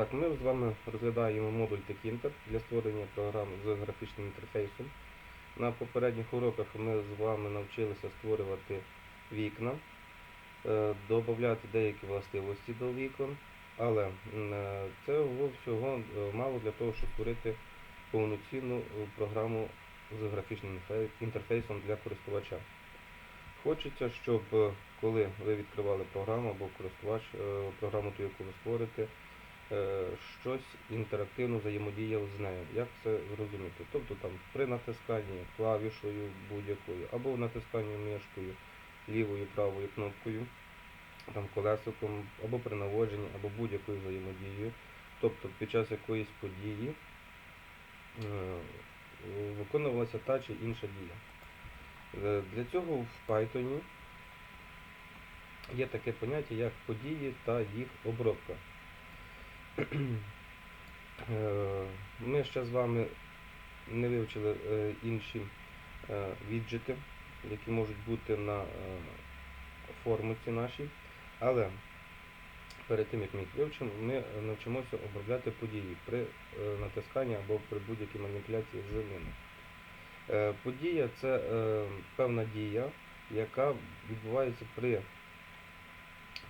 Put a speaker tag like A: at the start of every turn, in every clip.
A: Так, ми з вами розглядаємо модуль Tekinter для створення програм з графічним інтерфейсом. На попередніх уроках ми з вами навчилися створювати вікна, е, додати деякі властивості до вікон, але е, цього всього е, мало для того, щоб створити повноцінну програму з графічним інтерфейсом для користувача. Хочеться, щоб коли ви відкривали програму або користувач, програму, ту, яку ви створите, щось інтерактивно взаємодіяв з нею. Як це зрозуміти? Тобто там при натисканні клавішою будь-якою, або натисканні мишкою, лівою, правою кнопкою, там колесиком, або при наводженні, або будь-якою взаємодією. Тобто під час якоїсь події е, виконувалася та чи інша дія. Е, Для цього в Python є таке поняття, як події та їх обробка. Е, Ми ще з вами не вивчили е, інші е, віджити, які можуть бути на формуці нашій, але перед тим як ми їх вивчимо, ми навчимося обробляти події при натисканні або при будь-якій маніпуляції з ними. Подія це певна дія, яка відбувається при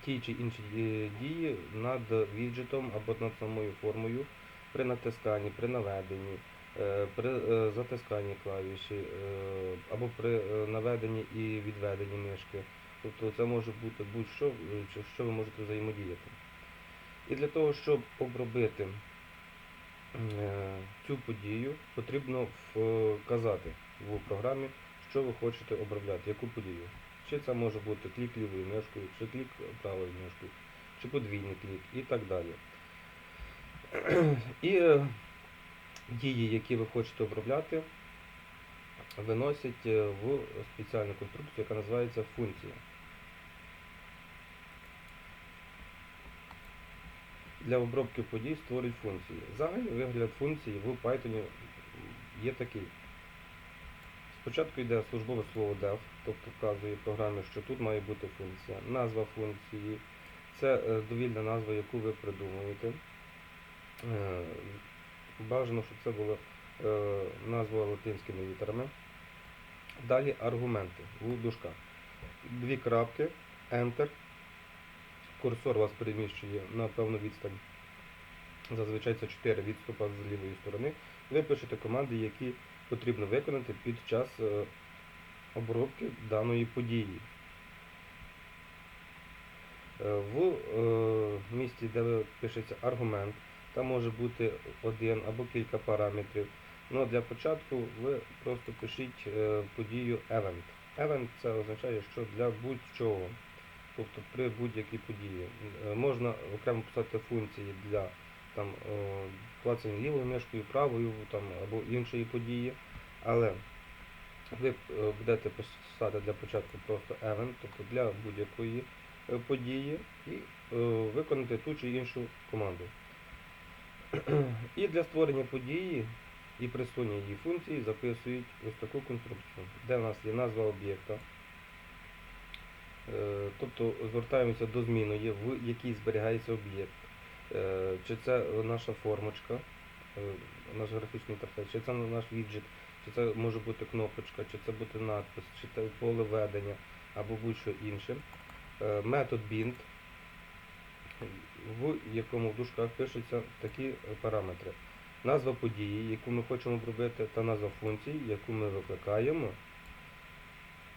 A: тій чи іншій ді- дії над віджитом або над самою формою, при натисканні, при наведенні, е, при е, затисканні клавіші, е, або при е, наведенні і відведенні мишки. Тобто це може бути будь-що, е, що ви можете взаємодіяти. І для того, щоб обробити е, цю подію, потрібно вказати в програмі, що ви хочете обробляти, яку подію. Чи це може бути клік лівою мишкою, чи клік правою мишкою, чи подвійний клік і так далі. І е, дії, які ви хочете обробляти, виносять е, в спеціальну конструкцію, яка називається функція. Для обробки подій створюють функції. Загальний вигляд функції в Python є такий. Спочатку йде службове слово def, тобто вказує програмі, що тут має бути функція. Назва функції це е, довільна назва, яку ви придумуєте. Е, Бажано, щоб це була е, назва латинськими літерами. Далі аргументи у. Дві крапки, Enter. Курсор вас переміщує на певну відстань. Зазвичай це 4 відступа з лівої сторони. Ви пишете команди, які потрібно виконати під час е, обробки даної події. Е, В е, місці, де пишеться аргумент, там може бути один або кілька параметрів. Ну, для початку ви просто пишіть подію event. Event це означає, що для будь-чого, тобто при будь-якій події. Можна окремо писати функції для там, е, клацання лівою мишкою, правою там, або іншої події. Але ви е, будете писати для початку просто event, тобто для будь-якої е, події, і е, виконати ту чи іншу команду. І для створення події і присунення її функції записують ось таку конструкцію, де в нас є назва об'єкта. Е, Тобто звертаємося до зміної, в якій зберігається об'єкт. Е, Чи це наша формочка, е, наш графічний інтерфейс, чи це наш віджит, чи це може бути кнопочка, чи це бути надпис, чи це поле ведення або будь-що інше. Е, Метод bind, в якому в дужках пишуться такі параметри. Назва події, яку ми хочемо обробити, та назва функції, яку ми викликаємо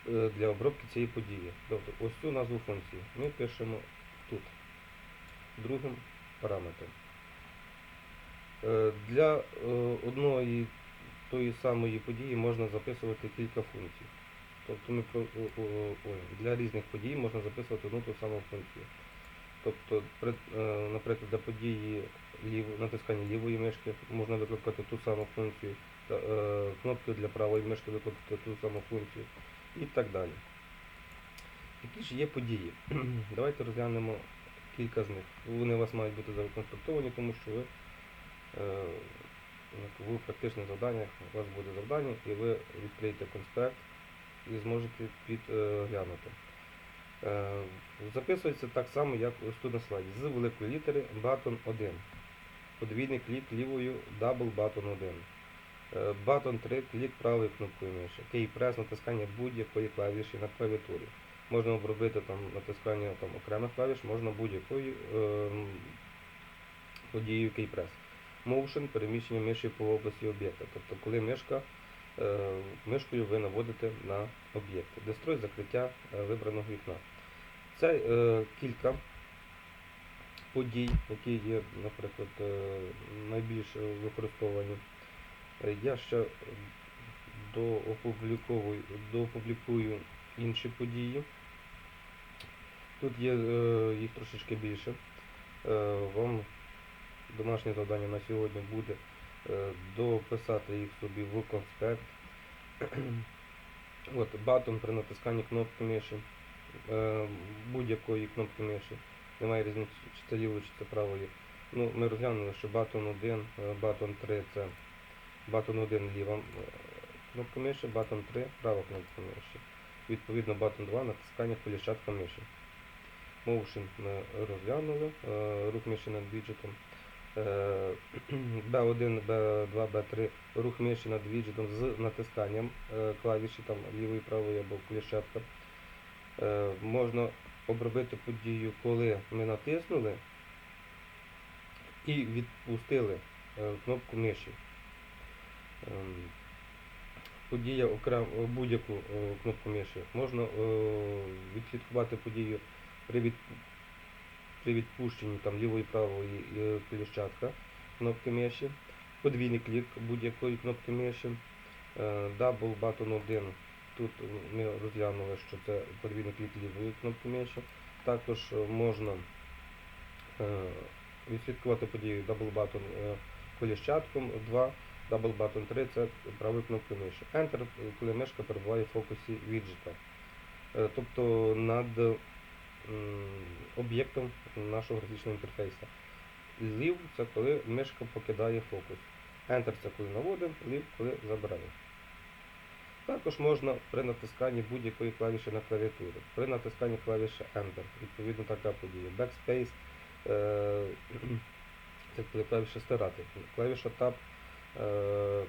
A: для обробки цієї події. Тобто ось цю назву функції ми пишемо тут, другим параметром. Е, Для е, одної тої самої події можна записувати кілька функцій. Тобто ми для різних подій можна записувати одну ту саму функцію. Тобто, е, наприклад, для події натискання лівої мишки можна викликати ту саму функцію, е, для правої мишки викликати ту саму функцію і так далі. Які ж є події? Давайте розглянемо кілька з них. Вони у вас мають бути законструктовані, тому що ви е, в практичних завданнях у вас буде завдання і ви відкриєте конспект і зможете підглянути. Е, Записується так само, як ось тут на слайді, з великої літери button 1. подвійний клік лівою Double Button 1. Е, Button 3 клік правою кнопкою миші. Key Press натискання будь-якої клавіші на клавіатурі. Можна обробити там натискання там, окремих клавіш, можна будь-якою ем, подією Press. Motion переміщення миші по області об'єкта. Тобто, коли мишка, е, мишкою ви наводите на об'єкти. Дестрой закриття е, вибраного вікна. Це е, кілька подій, які є, наприклад, е, найбільш використовані. Е, Я ще доопубліковую, доопублікую інші події. Тут є е, їх трошечки більше. Е, Вам домашнє завдання на сьогодні буде е, дописати їх собі в конспект. От, батон при натисканні кнопки миші, будь-якої кнопки миші. Немає різниці, чи це ліво, чи це право є. Ну, ми розглянули, що батон 1, е, батон 3 це батон 1 ліва кнопка миші, батон 3 права кнопка миші. Відповідно, батон 2 натискання коліщатка миші. Motion ми розглянули, е, рух миші над віджитом. Е, B1, B2, B3 рух миші над віджитом з натисканням е, клавіші там лівої, правої або кліщатка. Е, Можна обробити подію, коли ми натиснули і відпустили е, кнопку миші. Подія окремо будь-яку е, кнопку миші. Можна е, відслідкувати подію при, від, при відпущенні там, лівої правої е, кліщатка кнопки миші, подвійний клік будь-якої кнопки миші, е, Double Button 1. Тут ми розглянули, що це подвійний клік лівої кнопки миші. Також е, можна е, відслідкувати подію Double Button е, коліщатком 2, Double Button 3 це правою кнопкою миші. Enter, коли мишка перебуває в фокусі віджита. Е, Тобто над об'єктом нашого графічного інтерфейсу. Leave це коли мишка покидає фокус. Enter це коли наводимо, Leave коли забираємо. Також можна при натисканні будь-якої клавіші на клавіатурі. При натисканні клавіші Enter. Відповідно така подія. Backspace е, це коли клавіша стирати. Клавіша Tab,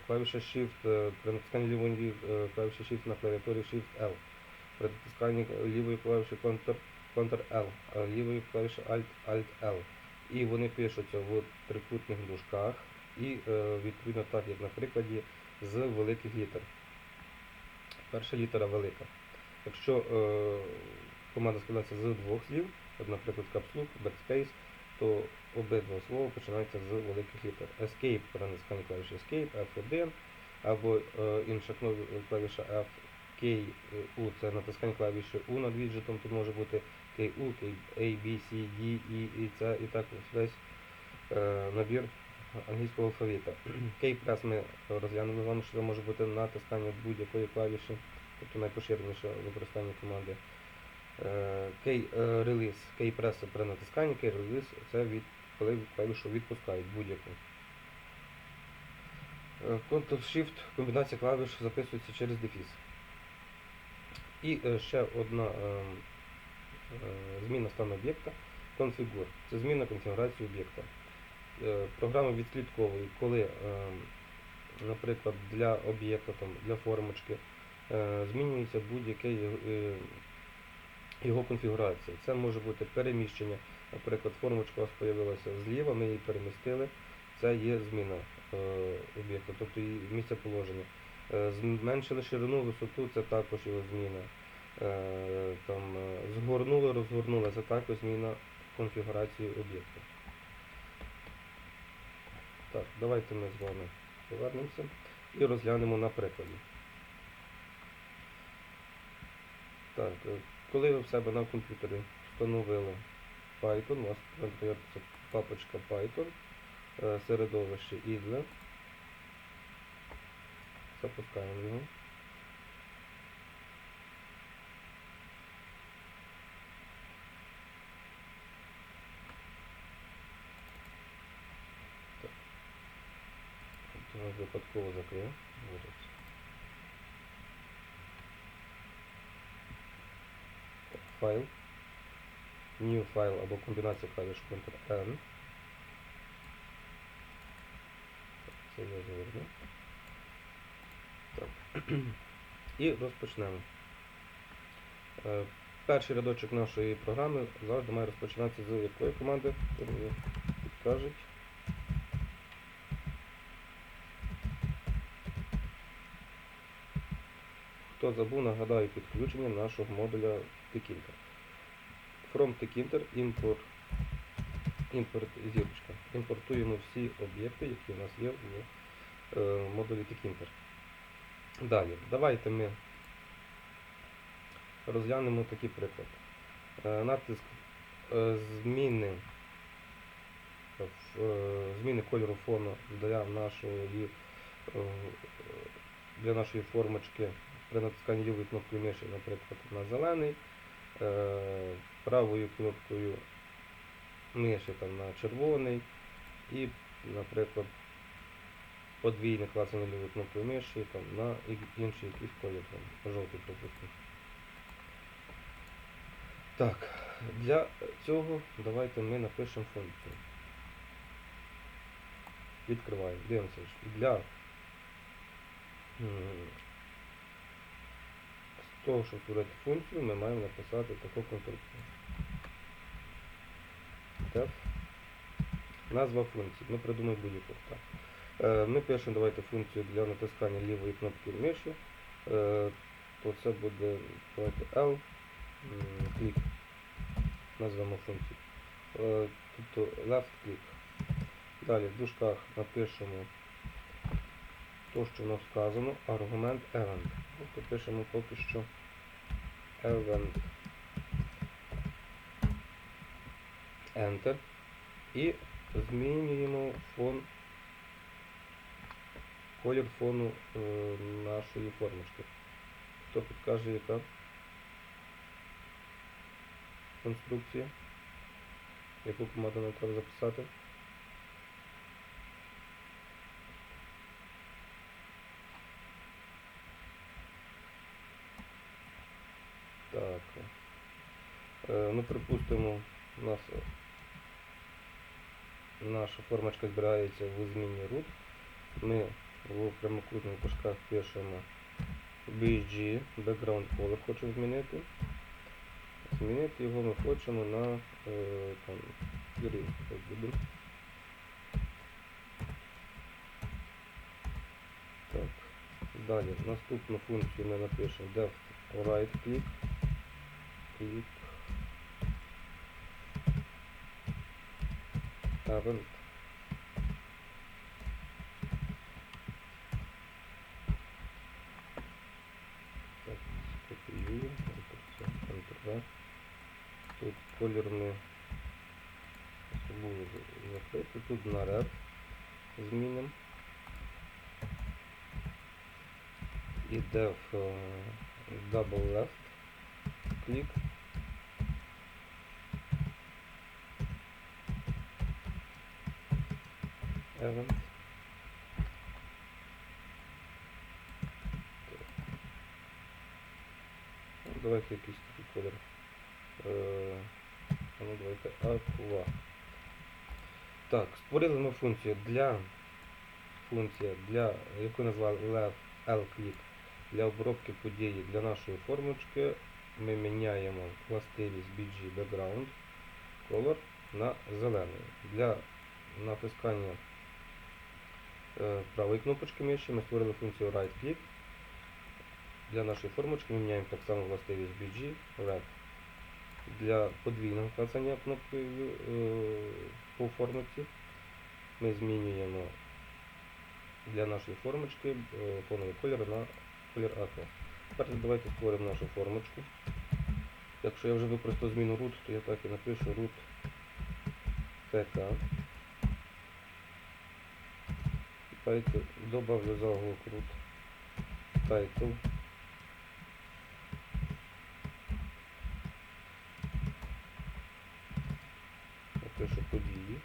A: клавіша Shift, е, при натисканні лівої е, клавіші Shift на клавіатурі Shift L. При натисканні лівої клавіші Ctrl, Ctrl L, лівої клавіші Alt, Alt L. І вони пишуться в трикутних дужках і е, відповідно так, як на прикладі, з великих літер. Перша літера велика. Якщо е, команда складається з двох слів, наприклад, капслук, backspace, то обидва слова починаються з великих літер. Escape при натисканні клавіші Escape, F1, або е, інша клавіша F, K, е, U це натискання клавіші U над віджитом, тут може бути KU, K, A, B, C, D, E, і це і так весь е, набір англійського алфавіта. Key-Press ми розглянули з вами, що це може бути натискання будь-якої клавіші, тобто найпоширеніше використання команди. Е, Key-Release, Key-Press це при натисканні, Key-Release це від, коли клавішу відпускають будь-яку. Е, Ctrl-Shift, комбінація клавіш записується через дефіс. І е, ще одна е, зміна стану об'єкта Configure. Це зміна конфігурації об'єкта. Програма відслідковує, коли, наприклад, для об'єкта, для формочки змінюється е, його конфігурація. Це може бути переміщення. Наприклад, формочка у вас з'явилася зліва, ми її перемістили. Це є зміна е, об'єкта, тобто її місце положення. Е, Зменшили ширину, висоту, це також його зміна. Е, Там, згорнули, розгорнули, це також зміна конфігурації об'єкту. Так, давайте ми з вами повернемося і розглянемо на прикладі. Так, коли ви в себе на комп'ютері встановили Python, у вас відкриється папочка Python, е, середовище IDLE. Запускаємо його. Випадково закрив. Файл. New файл або комбінація клавіш Ctrl-N. Все я згоден. Так. І розпочнемо. Е, Перший рядочок нашої програми завжди має розпочинатися з якої команди? Хто мені підкажуть? Хто забув, нагадаю підключення нашого модуля Tkinter. From Tkinter import, import зірочка. Імпортуємо всі об'єкти, які у нас є в е, модулі Tkinter. Далі, давайте ми розглянемо такий приклад. Е, Натиск е, зміни, зміни кольору фону для нашої, для нашої формочки при натисканні лівої кнопкою миші, наприклад, на зелений, правою кнопкою миші там, на червоний і, наприклад, подвійне клацання лівою кнопкою миші там, на інший якийсь колір, там, жовтий, пропустимо. Так, для цього давайте ми напишемо функцію. Відкриваємо. Дивимося. Для того, щоб створити функцію, ми маємо написати таку конструкцію. Def. Назва функції. Ми придумаємо будь-яку. Так. Е, Ми пишемо давайте функцію для натискання лівої кнопки миші. Е, То це буде давайте L клік. Назвемо функцію. Е, Тобто left click. Далі в дужках напишемо то, що у нас вказано, аргумент event. Тобто пишемо поки що event Enter. І змінюємо фон, колір фону е, нашої формочки. Хто підкаже, яка конструкція? Яку команду нам треба записати? Так. Е, ну, припустимо, у нас наша формочка збирається в зміні root. Ми в прямокутних дужках пишемо BG, background color хочу змінити. Змінити його ми хочемо на е. Так. Далі наступну функцію ми напишемо def right click. Click. Скопіюємо. Ctrl-C, Ctrl-V. Тут ми забули закрити. Тут на red змінимо. Def е, double left click. Ну, давайте якийсь такий колір. Е, ну давайте aqua. Так, створили ми функцію для функція для яку назвали L click для обробки події для нашої формочки. Ми міняємо властивість BG background color на зелений. Для натискання правої кнопочки миші ми створили функцію right click. Для нашої формочки ми міняємо так само властивість BG red. Для подвійного клацання кнопкою е, по формочці ми змінюємо для нашої формочки е, фоновий колір на колір aqua. Тепер давайте створимо нашу формочку. Якщо я вже використав зміну root, то я так і напишу root tk. Давайте добавлю заголовок root title. Напишу події.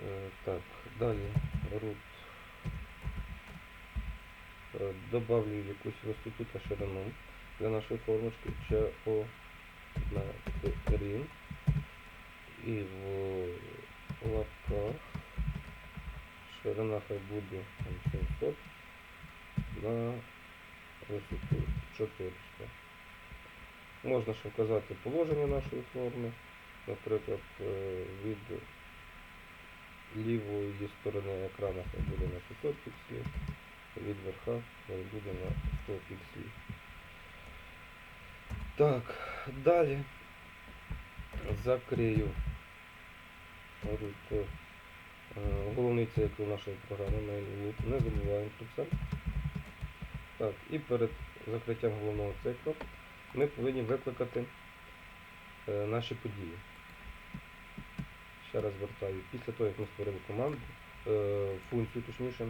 A: Е, Так, далі root. Е, Добавлю якусь та ширину для нашої формочки. ЧО на screen і в лапках ширина хай буде 700 на висоту 400. Можна ще вказати положення нашої форми, наприклад, е, від лівої сторони екрану хай буде на 500 пікселів, від верха хай буде на 100 пікселів. Так, далі закрию Говорю, е, головний цикл нашої програми Main. Не забуваємо про це. Так, і перед закриттям головного циклу ми повинні викликати е, наші події. Ще раз звертаю, після того, як ми створили команду, е, функцію точніше,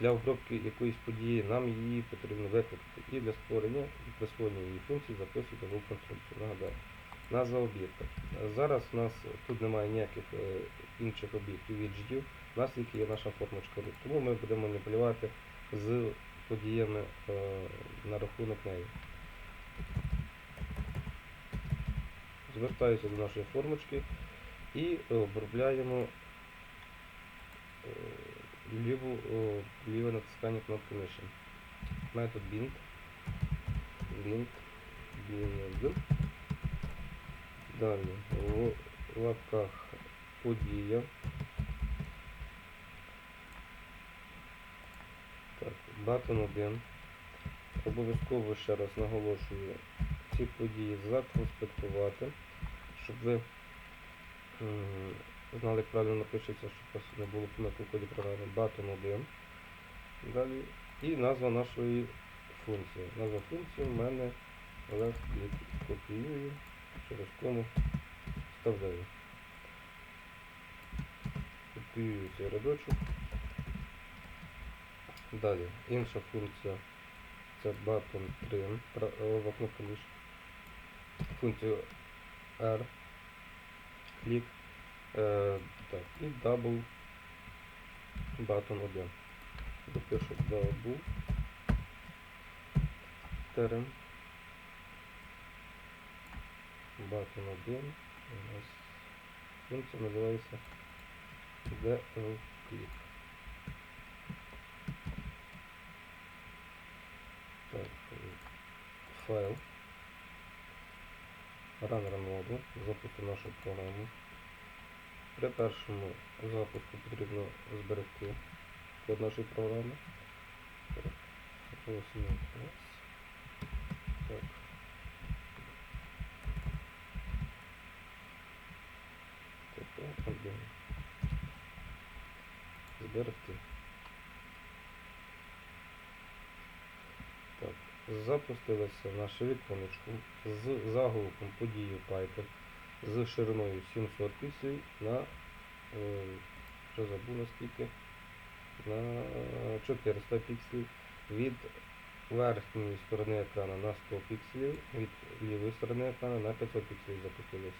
A: для обробки якоїсь події нам її потрібно викликати. І для створення і присвоєння її функції записуйте в конструкцію. Нагадаю. Назва об'єкта. Зараз у нас тут немає ніяких е, інших об'єктів віджитів, у нас тільки є наша формочка root. Тому ми будемо маніпулювати з подіями е, на рахунок неї. Звертаюся до нашої формочки і обробляємо е, ліву, ліве натискання кнопки миші. Метод bind, bind, bind. Далі в лапках подія. Так, button 1. Обов'язково ще раз наголошую ці події законспектувати, щоб ви знали, як правильно напишеться, щоб не було в коді програми button 1. Далі. І назва нашої функції. Назва функції в мене left click копіюю через кому вставляю. Копіюю цей рядочок. Далі, інша функція це button trim, миш. Функцію R, клік, е, так, і double button 1. Допишу double term button 1 у нас функція називається DL click. Так, е, файл. Ранер моду. Запустимо нашу програму. При першому запуску потрібно зберегти код нашої програми. Так. Зберегти. Так, запустилося наше віконечко з заголовком події Python з шириною 700 пікселів на е, вже забув наскільки на 400 пікселів від верхньої сторони екрану на 100 пікселів, від лівої сторони екрану на 500 пікселів запустилося.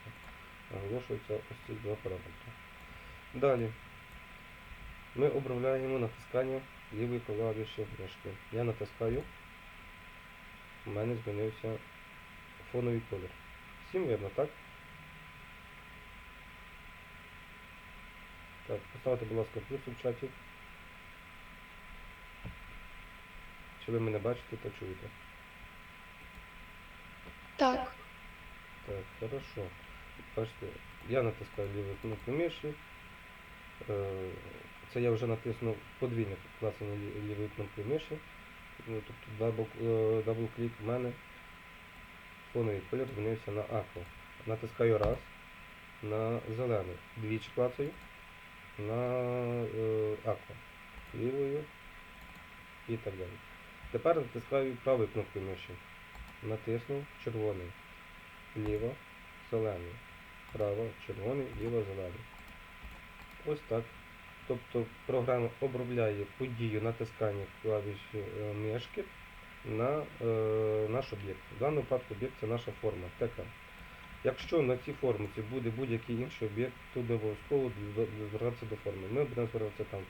A: Наголошуються ось ці два параметри. Далі ми обробляємо натискання лівої клавіші мишки. Я натискаю, у мене змінився фоновий колір. Всім видно, так? Так, поставте, будь ласка, плюс в чаті. Чи ви мене бачите та чуєте?
B: Так,
A: Так, хорошо. Бачите, я натискаю ліву кнопку миші. Е, Це я вже натиснув подвійне клацання лівої кнопки миші. Ну, Тобто е, дабл клік в мене фоновий колір змінився на аква. Натискаю раз на зелений. Двічі клацаю на е, аква. Лівою і так далі. Тепер натискаю правою кнопкою миші. Натиснув червоний. Ліво, зелений. Право, червоний, ліво, зелений. Ось так. Тобто програма обробляє подію натискання клавіші е, мишки на е, наш об'єкт. В даному випадку об'єкт це наша форма ТК. Якщо на цій формуці буде будь-який інший об'єкт, то обов'язково звертатися до форми. Ми будемо звертатися там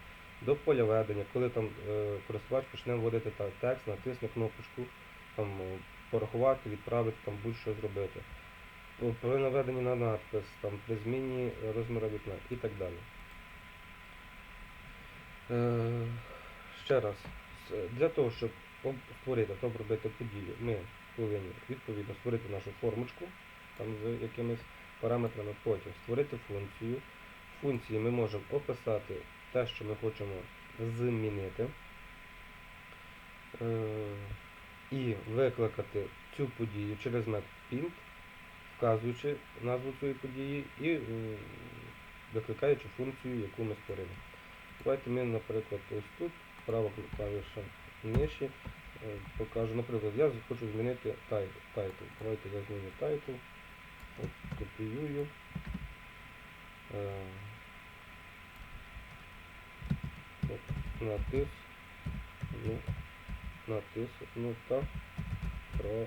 A: до поля ведення, коли там е, користувач почне вводити та- текст, натисне кнопочку, там, е, порахувати, відправити, там будь-що зробити. При наведенні на надпис, там, при зміні розміру вікна і так далі. Е, ще раз, для того, щоб об- створити та обробити подію, ми повинні відповідно створити нашу формочку там з якимись параметрами, потім створити функцію. В функції ми можемо описати те, що ми хочемо змінити. Е, і викликати цю подію через метод print, вказуючи назву цієї події і е, викликаючи функцію, яку ми створили. Давайте ми, наприклад, ось тут права клавіша миші е, покажу. Наприклад, я хочу змінити тайтл. Давайте я зміню тайтл. От, копіюю. Е, от, натис, ну, натиснута право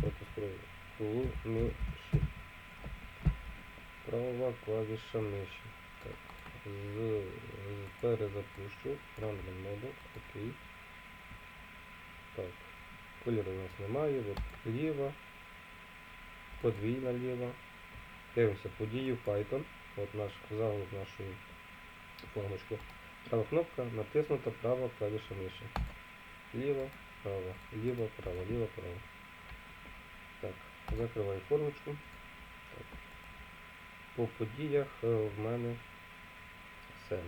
A: протистрою миші. Права клавіша миші. Так. З, з перезапущу. Random моду. Окей. Так. Кольору у нас немає. От ліва. Подвійна ліва. Дивимося події в Python. От наш заголовок нашої формочки. Права кнопка натиснута права клавіша миші. Ліва, права, ліва, права, ліва, права. Так, закриваю формочку. Так. По подіях е, в мене все.